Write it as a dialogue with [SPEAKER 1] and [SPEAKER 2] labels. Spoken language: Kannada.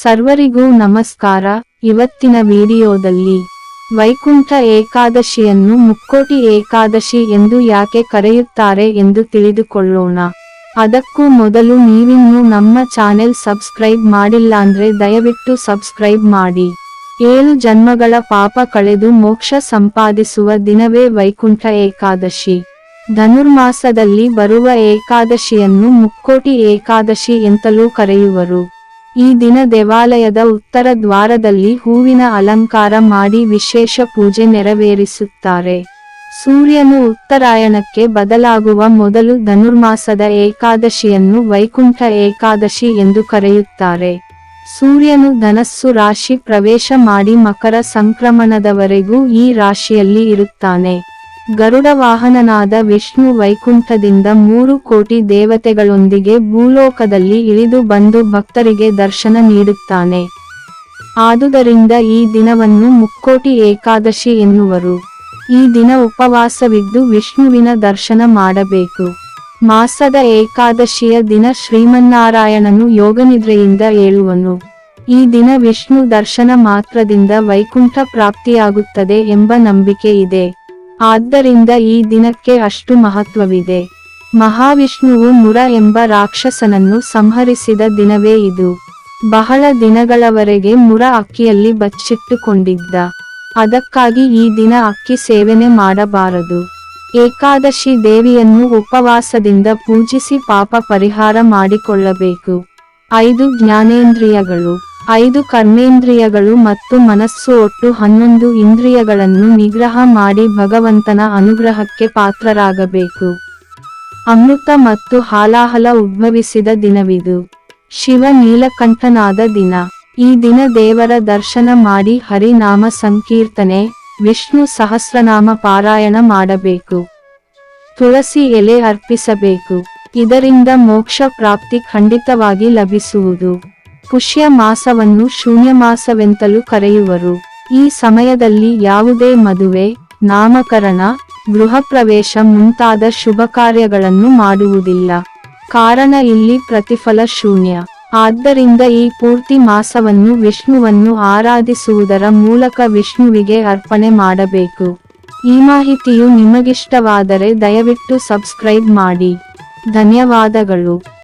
[SPEAKER 1] ಸರ್ವರಿಗೂ ನಮಸ್ಕಾರ. ಇವತ್ತಿನ ವಿಡಿಯೋದಲ್ಲಿ ವೈಕುಂಠ ಏಕಾದಶಿಯನ್ನು ಮುಕ್ಕೋಟಿ ಏಕಾದಶಿ ಎಂದು ಯಾಕೆ ಕರೆಯುತ್ತಾರೆ ಎಂದು ತಿಳಿದುಕೊಳ್ಳೋಣ. ಅದಕ್ಕೂ ಮೊದಲು ನೀವಿನ್ನೂ ನಮ್ಮ ಚಾನೆಲ್ ಸಬ್ಸ್ಕ್ರೈಬ್ ಮಾಡಿಲ್ಲಾಂದ್ರೆ ದಯವಿಟ್ಟು ಸಬ್ಸ್ಕ್ರೈಬ್ ಮಾಡಿ. ಏಳು ಜನ್ಮಗಳ ಪಾಪ ಕಳೆದು ಮೋಕ್ಷ ಸಂಪಾದಿಸುವ ದಿನವೇ ವೈಕುಂಠ ಏಕಾದಶಿ. ಧನುರ್ಮಾಸದಲ್ಲಿ ಬರುವ ಏಕಾದಶಿಯನ್ನು ಮುಕ್ಕೋಟಿ ಏಕಾದಶಿ ಎಂತಲೂ ಕರೆಯುವರು. ಈ ದಿನ ದೇವಾಲಯದ ಉತ್ತರ ದ್ವಾರದಲ್ಲಿ ಹೂವಿನ ಅಲಂಕಾರ ಮಾಡಿ ವಿಶೇಷ ಪೂಜೆ ನೆರವೇರಿಸುತ್ತಾರೆ. ಸೂರ್ಯನು ಉತ್ತರಾಯಣಕ್ಕೆ ಬದಲಾಗುವ ಮೊದಲು ಧನುರ್ಮಾಸದ ಏಕಾದಶಿಯನ್ನು ವೈಕುಂಠ ಏಕಾದಶಿ ಎಂದು ಕರೆಯುತ್ತಾರೆ. ಸೂರ್ಯನು ಧನಸ್ಸು ರಾಶಿ ಪ್ರವೇಶ ಮಾಡಿ ಮಕರ ಸಂಕ್ರಮಣದವರೆಗೂ ಈ ರಾಶಿಯಲ್ಲಿ ಇರುತ್ತಾನೆ. ಗರುಡ ವಾಹನನಾದ ವಿಷ್ಣು ವೈಕುಂಠದಿಂದ ಮೂರು ಕೋಟಿ ದೇವತೆಗಳೊಂದಿಗೆ ಭೂಲೋಕದಲ್ಲಿ ಇಳಿದು ಬಂದು ಭಕ್ತರಿಗೆ ದರ್ಶನ ನೀಡುತ್ತಾನೆ. ಆದುದರಿಂದ ಈ ದಿನವನ್ನು ಮುಕ್ಕೋಟಿ ಏಕಾದಶಿ ಎನ್ನುವರು. ಈ ದಿನ ಉಪವಾಸವಿದ್ದು ವಿಷ್ಣುವಿನ ದರ್ಶನ ಮಾಡಬೇಕು. ಮಾಸದ ಏಕಾದಶಿಯ ದಿನ ಶ್ರೀಮನ್ನಾರಾಯಣನು ಯೋಗನಿದ್ರೆಯಿಂದ ಏಳುವನು. ಈ ದಿನ ವಿಷ್ಣು ದರ್ಶನ ಮಾತ್ರದಿಂದ ವೈಕುಂಠ ಪ್ರಾಪ್ತಿಯಾಗುತ್ತದೆ ಎಂಬ ನಂಬಿಕೆ ಇದೆ. ಆದ್ದರಿಂದ ಈ ದಿನಕ್ಕೆ ಅಷ್ಟು ಮಹತ್ವವಿದೆ. ಮಹಾವಿಷ್ಣುವು ಮುರ ಎಂಬ ರಾಕ್ಷಸನನ್ನು ಸಂಹರಿಸಿದ ದಿನವೇ ಇದು. ಬಹಳ ದಿನಗಳವರೆಗೆ ಮುರ ಅಕ್ಕಿಯಲ್ಲಿ ಬಚ್ಚಿಟ್ಟುಕೊಂಡಿದ್ದ. ಅದಕ್ಕಾಗಿ ಈ ದಿನ ಅಕ್ಕಿ ಸೇವನೆ ಮಾಡಬಾರದು. ಏಕಾದಶಿ ದೇವಿಯನ್ನು ಉಪವಾಸದಿಂದ ಪೂಜಿಸಿ ಪಾಪ ಪರಿಹಾರ ಮಾಡಿಕೊಳ್ಳಬೇಕು. ಐದು ಜ್ಞಾನೇಂದ್ರಿಯಗಳು. ಐದು ಕರ್ಮೇಂದ್ರಿಯಗಳು ಮತ್ತು ಮನಸ್ಸು ಒಟ್ಟು ಹನ್ನೊಂದು ಇಂದ್ರಿಯಗಳನ್ನು ನಿಗ್ರಹ ಮಾಡಿ ಭಗವಂತನ ಅನುಗ್ರಹಕ್ಕೆ ಪಾತ್ರರಾಗಬೇಕು. ಅಮೃತ ಮತ್ತು ಹಾಲಾಹಲ ಉದ್ಭವಿಸಿದ ದಿನವಿದು. ಶಿವ ನೀಲಕಂಠನಾದ ದಿನ. ಈ ದಿನ ದೇವರ ದರ್ಶನ ಮಾಡಿ ಹರಿನಾಮ ಸಂಕೀರ್ತನೆ, ವಿಷ್ಣು ಸಹಸ್ರನಾಮ ಪಾರಾಯಣ ಮಾಡಬೇಕು. ತುಳಸಿ ಎಲೆ ಅರ್ಪಿಸಬೇಕು. ಇದರಿಂದ ಮೋಕ್ಷ ಪ್ರಾಪ್ತಿ ಖಂಡಿತವಾಗಿ ಲಭಿಸುವುದು. ಪುಷ್ಯ ಮಾಸವನ್ನು ಶೂನ್ಯ ಮಾಸವೆಂತಲೂ ಕರೆಯುವರು. ಈ ಸಮಯದಲ್ಲಿ ಯಾವುದೇ ಮದುವೆ, ನಾಮಕರಣ ಗೃಹ ಪ್ರವೇಶ ಮುಂತಾದ ಶುಭ ಕಾರ್ಯಗಳನ್ನು ಮಾಡುವುದಿಲ್ಲ. ಕಾರಣ ಇಲ್ಲಿ ಪ್ರತಿಫಲ ಶೂನ್ಯ. ಆದ್ದರಿಂದ ಈ ಪೂರ್ತಿ ಮಾಸವನ್ನು ವಿಷ್ಣುವನ್ನು ಆರಾಧಿಸುವುದರ ಮೂಲಕ ವಿಷ್ಣುವಿಗೆ ಅರ್ಪಣೆ ಮಾಡಬೇಕು. ಈ ಮಾಹಿತಿಯು ನಿಮಗಿಷ್ಟವಾದರೆ ದಯವಿಟ್ಟು ಸಬ್ಸ್ಕ್ರೈಬ್ ಮಾಡಿ. ಧನ್ಯವಾದಗಳು.